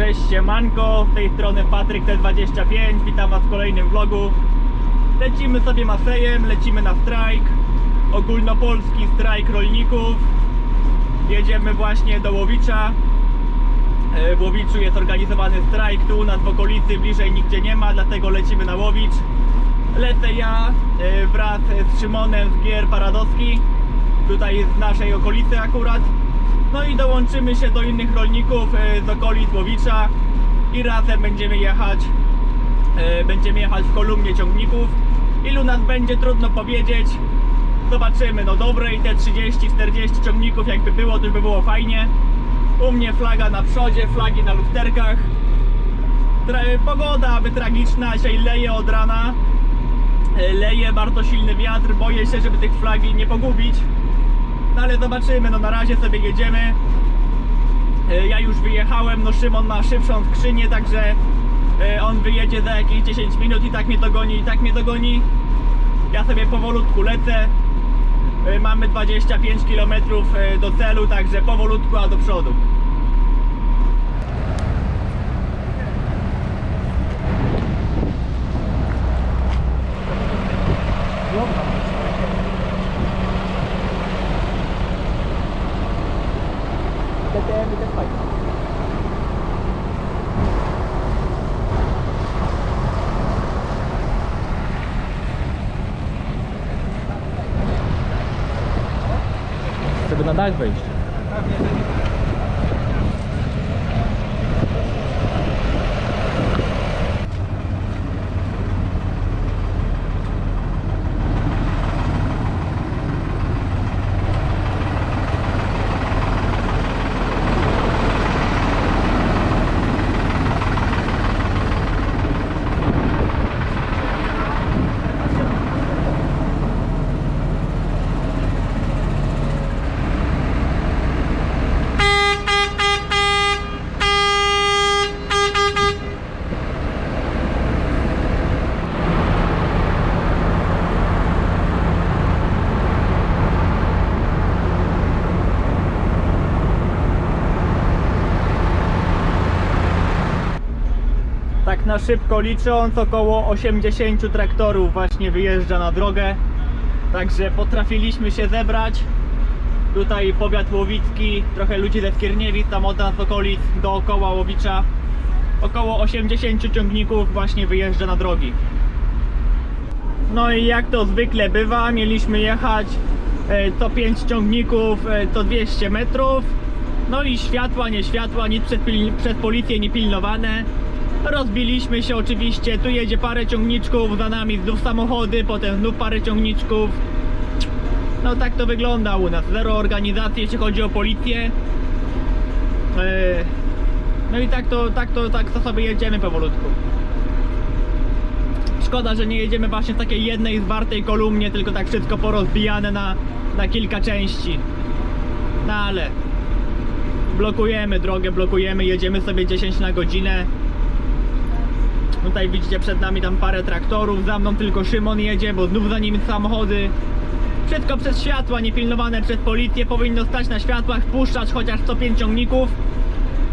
Cześć, siemanko, z tej strony Patryk T25, witam was w kolejnym vlogu. Lecimy sobie Masejem, lecimy na strajk, ogólnopolski strajk rolników. Jedziemy właśnie do Łowicza. E, W Łowiczu jest organizowany strajk, tu u nas w okolicy bliżej nigdzie nie ma, dlatego lecimy na Łowicz. Lecę ja e, wraz z Szymonem z Gier Paradowski, tutaj z naszej okolicy akurat. No i dołączymy się do innych rolników e, z okolic Łowicza i razem będziemy jechać e, będziemy jechać w kolumnie ciągników. Ilu nas będzie trudno powiedzieć. Zobaczymy, no dobre i te 30-40 ciągników jakby było, to by było fajnie. U mnie flaga na przodzie, flagi na lusterkach. Tra- pogoda aby tragiczna, dzisiaj leje od rana. E, Leje bardzo silny wiatr, boję się, żeby tych flagi nie pogubić. No ale zobaczymy, no na razie sobie jedziemy. E, Ja już wyjechałem, no Szymon ma szybszą skrzynię, także e, on wyjedzie za jakieś 10 minut i tak mnie dogoni, i tak mnie dogoni. Ja sobie powolutku lecę. E, Mamy 25 km do celu, także powolutku, a do przodu. Na dach. Szybko licząc, około 80 traktorów właśnie wyjeżdża na drogę. Także potrafiliśmy się zebrać. Tutaj powiat łowicki, trochę ludzi ze Skierniewic, tam od nas okolic dookoła Łowicza. Około 80 ciągników właśnie wyjeżdża na drogi. No i jak to zwykle bywa, mieliśmy jechać e, co 5 ciągników, e, co 200 metrów. No i światła, nie światła, nic przez, policję nie pilnowane. Rozbiliśmy się oczywiście, tu jedzie parę ciągniczków, za nami znów samochody, potem znów parę ciągniczków. No tak to wygląda u nas, zero organizacji jeśli chodzi o policję. E, No i tak to, tak to, tak to sobie jedziemy powolutku. Szkoda, że nie jedziemy właśnie w takiej jednej zwartej kolumnie, tylko tak wszystko porozbijane na, na kilka części. No ale blokujemy drogę, blokujemy, jedziemy sobie 10 na godzinę. Tutaj widzicie przed nami tam parę traktorów, za mną tylko Szymon jedzie, bo znów za nim samochody. Wszystko przez światła, niepilnowane przez policję, powinno stać na światłach, wpuszczać chociaż co 5 ciągników,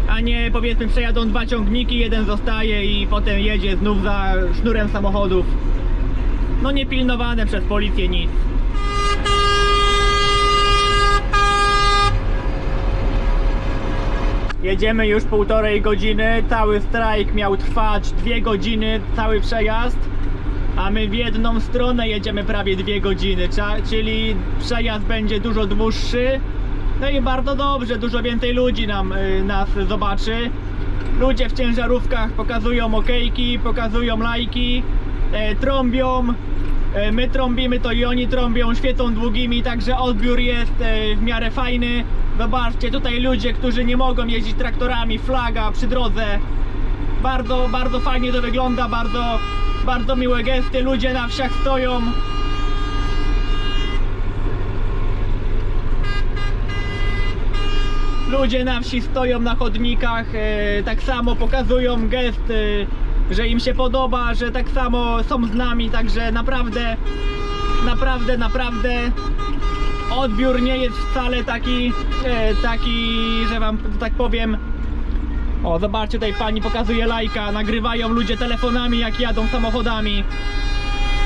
a nie powiedzmy przejadą dwa ciągniki, jeden zostaje i potem jedzie znów za sznurem samochodów. No niepilnowane przez policję nic. Jedziemy już półtorej godziny, cały strajk miał trwać dwie godziny, cały przejazd, a my w jedną stronę jedziemy prawie dwie godziny, czyli przejazd będzie dużo dłuższy. No i bardzo dobrze, dużo więcej ludzi nam, y, nas zobaczy. Ludzie w ciężarówkach pokazują okejki, pokazują lajki, e, trąbią. E, my trąbimy, to i oni trąbią, świecą długimi, także odbiór jest e, w miarę fajny. Zobaczcie, tutaj ludzie, którzy nie mogą jeździć traktorami, flaga przy drodze. Bardzo, bardzo fajnie to wygląda, bardzo, bardzo miłe gesty. Ludzie na wsiach stoją. Ludzie na wsi stoją na chodnikach, e, tak samo pokazują gest, e, że im się podoba, że tak samo są z nami, także naprawdę, naprawdę, naprawdę odbiór nie jest wcale taki, e, taki, że wam tak powiem, O, zobaczcie, tutaj pani pokazuje lajka, nagrywają ludzie telefonami, jak jadą samochodami.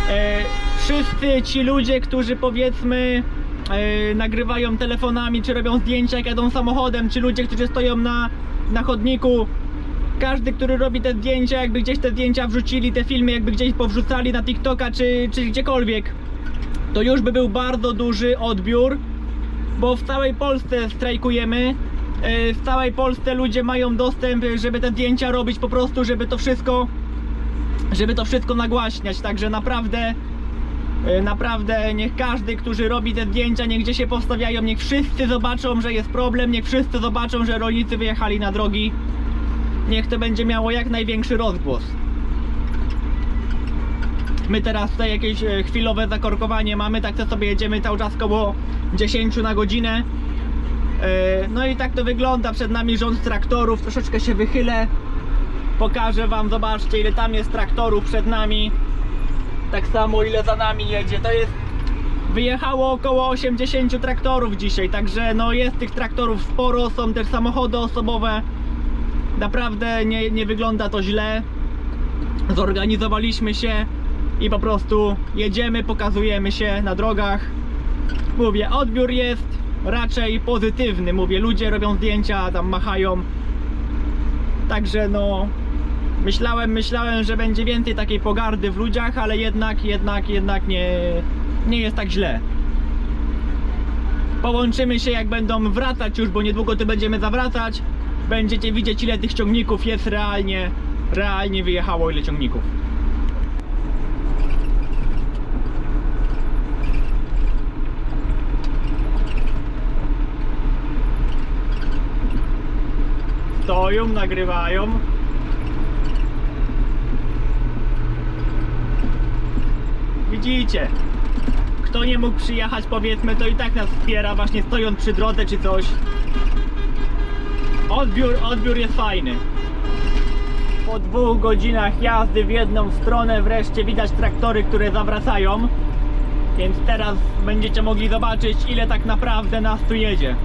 E, wszyscy ci ludzie, którzy powiedzmy e, nagrywają telefonami, czy robią zdjęcia, jak jadą samochodem, czy ludzie, którzy stoją na, na chodniku, każdy, który robi te zdjęcia, jakby gdzieś te zdjęcia wrzucili, te filmy jakby gdzieś powrzucali na TikToka, czy, czy gdziekolwiek, to już by był bardzo duży odbiór, bo w całej Polsce strajkujemy. e, W całej Polsce ludzie mają dostęp, żeby te zdjęcia robić po prostu, żeby to wszystko żeby to wszystko nagłaśniać, także naprawdę e, naprawdę niech każdy, który robi te zdjęcia, niech gdzie się postawiają, niech wszyscy zobaczą, że jest problem, niech wszyscy zobaczą, że rolnicy wyjechali na drogi. Niech to będzie miało jak największy rozgłos. My teraz tutaj jakieś e, chwilowe zakorkowanie mamy, tak to sobie jedziemy cały czas koło 10 na godzinę. E, No i tak to wygląda, przed nami rząd traktorów, troszeczkę się wychylę. Pokażę wam, zobaczcie ile tam jest traktorów przed nami. Tak samo ile za nami jedzie. To jest. Wyjechało około 80 traktorów dzisiaj, także no jest tych traktorów sporo, są też samochody osobowe. Naprawdę nie, nie wygląda to źle. Zorganizowaliśmy się i po prostu jedziemy, pokazujemy się na drogach. Mówię, odbiór jest raczej pozytywny. Mówię, ludzie robią zdjęcia, tam machają. Także no myślałem, myślałem, że będzie więcej takiej pogardy w ludziach, ale jednak, jednak, jednak nie, nie jest tak źle. Połączymy się jak będą wracać już, bo niedługo tu będziemy zawracać. Będziecie widzieć ile tych ciągników jest realnie, realnie wyjechało ile ciągników. Stoją, nagrywają. Widzicie? Kto nie mógł przyjechać, powiedzmy, to i tak nas wspiera, właśnie stojąc przy drodze czy coś. Odbiór, odbiór jest fajny. Po dwóch godzinach jazdy w jedną stronę wreszcie widać traktory, które zawracają. Więc teraz będziecie mogli zobaczyć, ile tak naprawdę nas tu jedzie.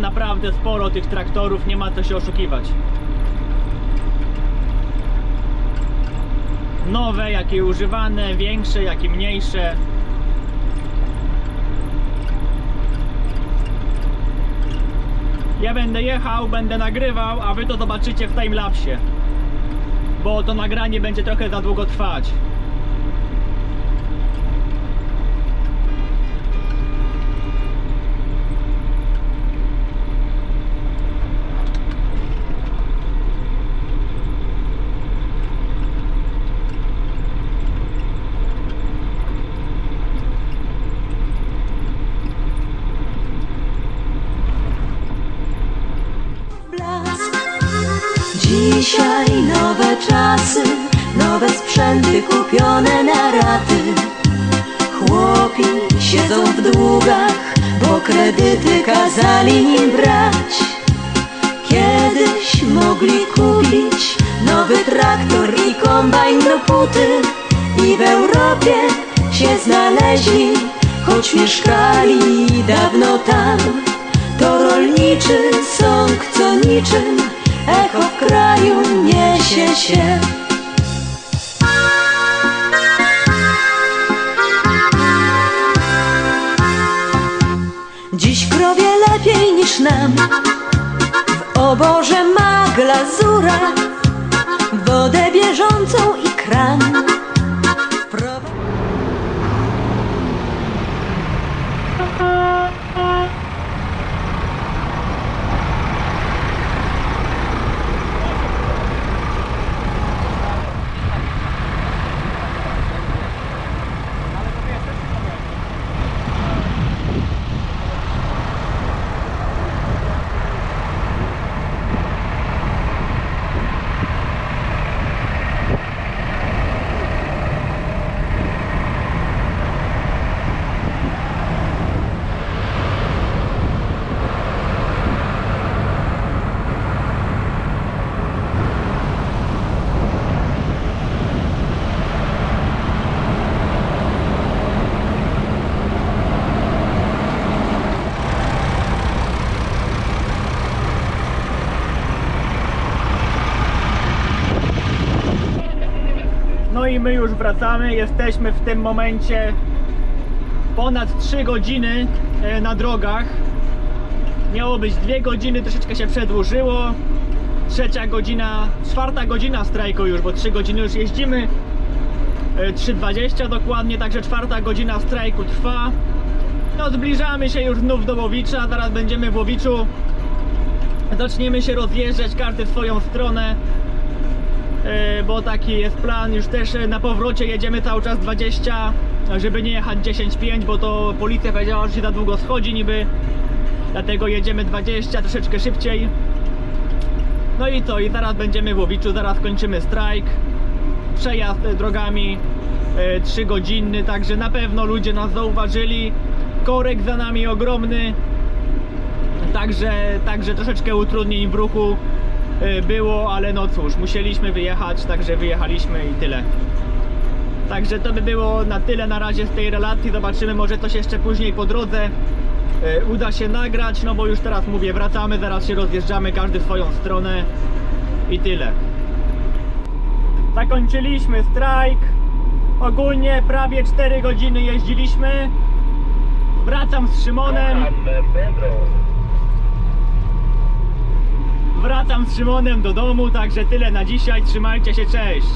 Naprawdę sporo tych traktorów, nie ma co się oszukiwać. Nowe, jakie używane, większe, jak i mniejsze. Ja będę jechał, będę nagrywał, a wy to zobaczycie w timelapsie. Bo to nagranie będzie trochę za długo trwać. Dzisiaj nowe czasy, nowe sprzęty kupione na raty. Chłopi siedzą w długach, bo kredyty kazali im brać. Kiedyś mogli kupić nowy traktor i kombajn do puty i w Europie się znaleźli, choć mieszkali dawno tam. To rolniczy sąg, co niczym echo kraju niesie się. Dziś krowie lepiej niż nam W oborze ma glazura Wodę bieżącą i kran my już wracamy. Jesteśmy w tym momencie ponad 3 godziny e, na drogach. Miało być 2 godziny, troszeczkę się przedłużyło. Trzecia godzina, czwarta godzina strajku już, bo 3 godziny już jeździmy. E, 3.20 dokładnie, także czwarta godzina strajku trwa. No zbliżamy się już znów do Łowicza, zaraz będziemy w Łowiczu. Zaczniemy się rozjeżdżać każdy w swoją stronę. E, bo taki jest plan. Już też e, na powrocie jedziemy cały czas 20, żeby nie jechać 10-5, bo to policja powiedziała, że się za długo schodzi niby. Dlatego jedziemy 20, troszeczkę szybciej. No i co, i zaraz będziemy w Łowiczu, zaraz kończymy strajk. Przejazd e, drogami 3 godzinny, także na pewno ludzie nas zauważyli. Korek za nami ogromny. Także, także troszeczkę utrudnień w ruchu było, ale no cóż, musieliśmy wyjechać, także wyjechaliśmy i tyle. Także to by było na tyle na razie z tej relacji. Zobaczymy, może coś jeszcze później po drodze y, uda się nagrać, no bo już teraz mówię, wracamy, zaraz się rozjeżdżamy, każdy w swoją stronę i tyle. Zakończyliśmy strajk. Ogólnie prawie 4 godziny jeździliśmy. Wracam z Szymonem. Wracam z Szymonem do domu, także tyle na dzisiaj. Trzymajcie się, cześć.